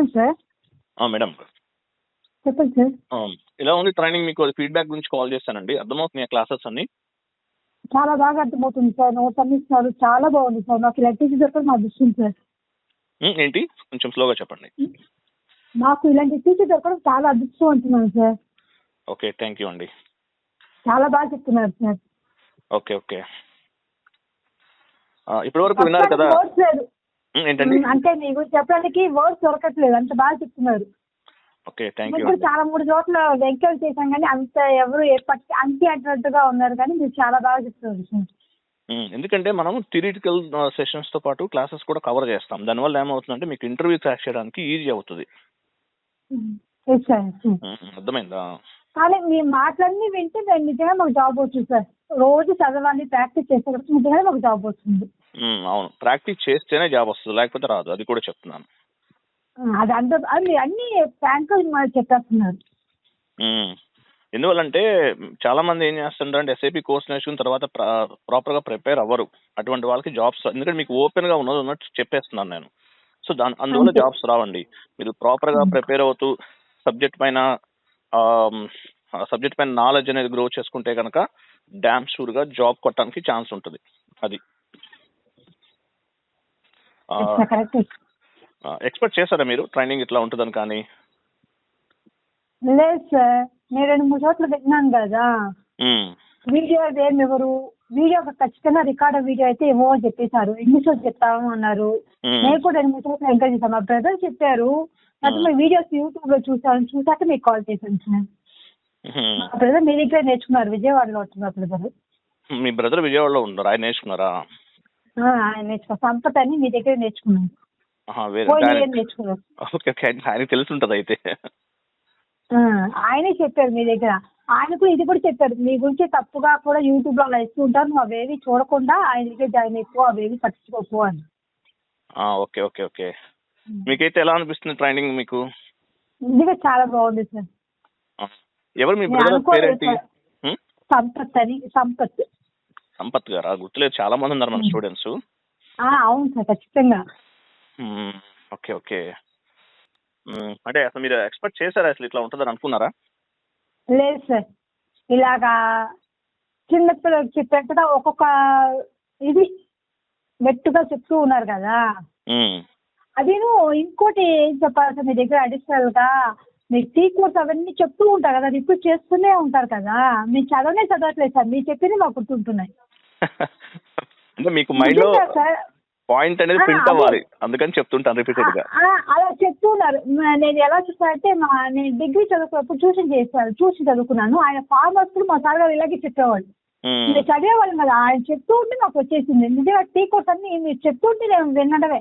చెప్పండి sir. Madam. చెప్పండి sir. ఎలా ఉంది ట్రైనింగ్ మీకు? ఫీడ్బ్యాక్ గురించి కాల్ చేశానండి. అర్థమవుతున్నాయి క్లాసెస్ అన్ని? చాలా బాగా అర్థమవుతుంది సార్. నోట్స్ అన్ని ఇస్తున్నారు. చాలా బాగుంది సార్. నాకు ఇలాంటి దొరకడం మా దృష్టి సార్. ఏంటి? కొంచెం స్లోగా చెప్పండి. మాకు ఇలాంటి టీచర్ దొరకడం చాలా అదృష్టం అంటున్నాను సార్. ఓకే థ్యాంక్ యూ అండి. చాలా బాగా చెప్తున్నారు సార్. Okay okay. ఇప్పటి వరకు విన్నారు కదా? ఏంటండి? అంటే మీ గురించి చెప్పడానికి వర్డ్స్ దొరకట్లేదు. అంత బాగా చెప్తున్నారు. ఓకే థ్యాంక్ యూ చాలా మూడు చోట్ల ఎంక్వైరీ చేశాం కానీ అంత ఎవరు ఎప్పటి అంతి అన్నట్టుగా ఉన్నారు కానీ మీరు చాలా బాగా చెప్తున్నారు ఎందుకంటే మనం థిరిటికల్ సెషన్స్తో పాటు క్లాసెస్ కూడా కవర్ చేస్తాం. దానివల్ల ఏమవుతుందంటే మీకు ఇంటర్వ్యూ క్రాక్ చేయడానికి ఈజీ అవుతుంది. అర్థమైందా? కానీ మీ మాటలన్నీ వింటే నిజంగా మాకు జాబ్ వచ్చింది సార్ రోజు చదవాలి ప్రాక్టీస్ కనుక నిజంగా మాకు జాబ్ వస్తుంది. అవును. ప్రాక్టీస్ చేస్తేనే జాబ్ వస్తుంది. లేకపోతే రాదు. అది కూడా చెప్తున్నాను. అది అంత అది అన్ని ఫ్రాంక్ చెప్పేస్తున్నారు. ఎందువల్లంటే చాలా మంది ఏం చేస్తుంటారంటే ఎస్ఐపి కోర్స్ నేర్చుకున్న తర్వాత ప్రాపర్గా ప్రిపేర్ అవ్వరు. అటువంటి వాళ్ళకి జాబ్స్ ఎందుకంటే మీకు ఓపెన్గా ఉన్నది ఉన్నట్టు చెప్పేస్తున్నాను నేను. సో దాని అందువల్ల. జాబ్స్ రావండి. మీరు ప్రాపర్గా. ప్రిపేర్ అవుతూ సబ్జెక్ట్ పైన సబ్జెక్ట్ పైన నాలెడ్జ్ అనేది గ్రో చేసుకుంటే కనుక డ్యామ్ షూర్గా జాబ్ కొట్టడానికి ఛాన్స్ ఉంటుంది. అది. ఎక్స్పెక్ట్ చేశారా మీరు? ట్రైనింగ్ ఇట్లా ఉంటుందని కానీ? లేదు సార్. నేను రెండు మూడు చోట్ల విన్నాను కదా. వీడియో ఏం ఎవరు? వీడియో ఖచ్చితంగా రికార్డ్ వీడియో అయితే ఏమో అని చెప్పేశారు. ఇంగ్లీష్లో చెప్తాము అన్నారు. నేను కూడా రెండు మూడు చోట్ల ఎంకరేజ్ చేశాను. మా బ్రదర్ చెప్పారు అయితే. మీ వీడియోస్ యూట్యూబ్లో చూసాను చూసాక మీకు కాల్ చేశాను సార్. మా బ్రదర్ మీ దగ్గర నేర్చుకున్నారు. విజయవాడలో ఉంటున్నారు బ్రదర్ మీ బ్రదర్ విజయవాడలో ఉన్నారు? ఆయన నేర్చుకున్నారా? ఆయన నేర్చుకున్నారు సంపత్ అని మీ దగ్గర నేర్చుకున్నాను. ఆహా, వేరే పోయి ఆయన- ఏం నేర్చుకున్నారు. ఓకే ఓకే ఆయన- ఆయనకి తెలిసి ఉంటుంది అయితే ఆయనే చెప్పారు మీ దగ్గర. ఆయన కూడా ఇది కూడా చెప్పారు మీ గురించి తప్పుగా కూడా యూట్యూబ్లో అలా ఇస్తూ ఉంటారు. నువ్వు అవేవి చూడకుండా ఆయన దగ్గర జాయిన్ అయిపో అవేవి పట్టించుకోపో అని. Okay okay okay. మీకైతే ఎలా అనిపిస్తుంది ట్రైనింగ్ మీకు? నిజంగా చాలా బాగుంది సార్. ఎవరు మీ బ్రదర్ పేరేంటి? సంపత్ అని సంపత్. సంపత్ గారా. గుర్తులేదు. చాలా మంది ఉన్నారు మన. స్టూడెంట్స్. ఆ, అవును సార్ ఖచ్చితంగా. Okay okay. అంటే అసలు మీరు ఎక్స్పెక్ట్ చేశారా అసలు ఇట్లా ఉంటుందని అనుకున్నారా? లేదు సార్. ఇలాగా చిన్నపిల్లలకి చెప్పేట్టుగా ఒక్కొక్క ఇది మెట్టుగా చెప్తూ ఉన్నారు కదా. అదేను ఇంకోటి ఏం చెప్పాలి సార్ మీ దగ్గర అడిషనల్గా మీరు టీ కోర్స్ అవన్నీ చెప్తూ ఉంటారు కదా రిపీట్ చేస్తూనే ఉంటారు కదా. మీరు చదవనే చదవట్లేదు సార్. మీరు చెప్పింది మాకు గుర్తుంటున్నాయి. అంటే మీకు మైండ్లో పాయింట్ అనేది ప్రింట్. అవ్వాలి అందుకని చెప్తుంటాను రిపీటెడ్గా అలా చెప్తూ ఉన్నారు మ- నేను ఎలా చూసానంటే మా నేను డిగ్రీ చదువుకున్నప్పుడు ట్యూషన్ చేశాను ట్యూషన్ చదువుకున్నాను ఆయన ఫార్మర్స్ కూడా మా సార్ గారు ఇలాగే చెప్పేవాళ్ళు. మీరు చదివేవాళ్ళం కదా ఆయన చెప్తూ ఉంటే నాకు వచ్చేసింది నిజంగా టీ కోర్స్ అన్ని మీరు చెప్తూ ఉంటే నేను వినడమే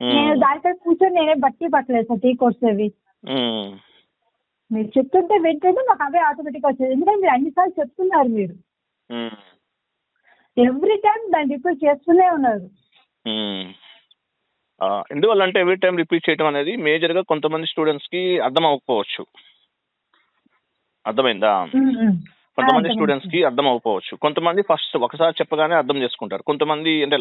నేను. దానిపై కూర్చొని నేనే బట్టి పట్టలేదు సార్ టీ కోర్స్ అవి. మీరు చెప్తుంటే వింటుంటే నాకు అవే ఆటోమేటిక్గా వచ్చేది ఎందుకంటే మీరు అన్నిసార్లు చెప్తున్నారు మీరు. ఎవ్రీ టైం దాన్ని రిపీట్ చేస్తూనే ఉన్నారు. ఎందువల్ల అంటే ఎవ్రీ టైం రిపీట్ చేయడం అనేది మేజర్గా కొంతమంది స్టూడెంట్స్కి అర్థం అవ్వకపోవచ్చు అర్థమైందా కొంతమంది స్టూడెంట్స్కి అర్థం అవ్వకపోవచ్చు కొంతమంది ఫస్ట్ ఒకసారి చెప్పగానే అర్థం చేసుకుంటారు. కొంతమంది అంటే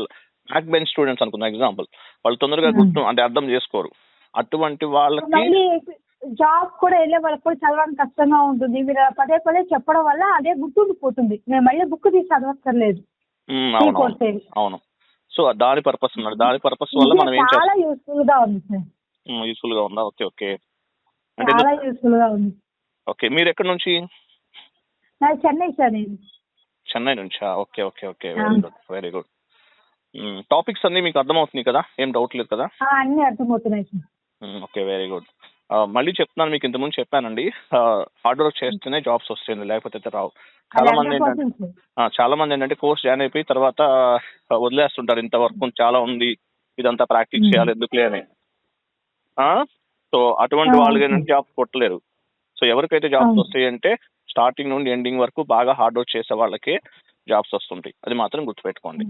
బ్యాక్ బెంచ్ స్టూడెంట్స్ అనుకుందాం ఎగ్జాంపుల్. వాళ్ళు తొందరగా. గుర్తు అంటే అర్థం చేసుకోరు. అటువంటి వాళ్ళకి జాబ్ కూడా వెళ్ళే వాళ్ళకి కూడా చదవడానికి కష్టంగా ఉంటుంది. మీరు పదే పదే చెప్పడం వల్ల అదే గుర్తుండిపోతుంది. మేము మళ్ళీ బుక్ తీసి చదవక్కర్లేదు. అవును సో దాని పర్పస్ ఉన్నది దాని పర్పస్ వల్ల మనం ఏం చాలా యూస్ఫుల్గా ఉంది సార్. యూస్ఫుల్గా ఉందా? Okay okay. అంటే చాలా యూస్ఫుల్గా ఉంది. ఓకే మీరు ఎక్కడి నుంచి? నాది చెన్నై సార్ నేను. చెన్నై నుంచా? Okay okay okay. Very good very good topics అన్ని మీకు అర్థమవుతున్నాయి కదా? ఏం డౌట్ లేదు కదా? అన్నీ అర్థమవుతున్నాయి సార్. ఓకే వెరీ గుడ్ మళ్ళీ చెప్తున్నాను మీకు ఇంతకుముందు చెప్పానండి. హార్డ్ వర్క్ చేస్తేనే జాబ్స్ వస్తాయండి లేకపోతే అయితే రావు. చాలా మంది ఏంటంటే చాలా మంది ఏంటంటే కోర్స్ జాయిన్ అయిపోయి తర్వాత వదిలేస్తుంటారు ఇంత వర్క్ చాలా ఉంది ఇదంతా ప్రాక్టీస్. చేయాలి ఎందుకులే అని. సో అటువంటి okay. ఏంటంటే జాబ్స్ కొట్టలేరు. సో ఎవరికైతే జాబ్స్. వస్తాయి అంటే స్టార్టింగ్ నుండి ఎండింగ్ వరకు బాగా హార్డ్ వర్క్ చేసే వాళ్ళకి జాబ్స్ వస్తుంటాయి. అది మాత్రం గుర్తుపెట్టుకోండి.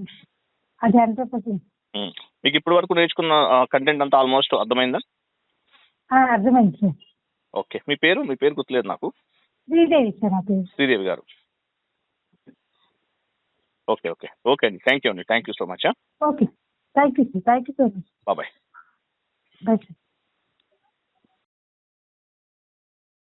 మీకు ఇప్పటి వరకు నేర్చుకున్న కంటెంట్ అంతా ఆల్మోస్ట్ అర్థమైందా? అర్థమైంది. Sir okay. మీ పేరు? మీ పేరు గుర్తులేదు నాకు. శ్రీదేవి సార్ నా పేరు. Sridevi garu. Okay okay. Okay అండి. థ్యాంక్ యూ అండి. Thank you so much okay. Thank you sir. Thank you so much bye. Bye sir.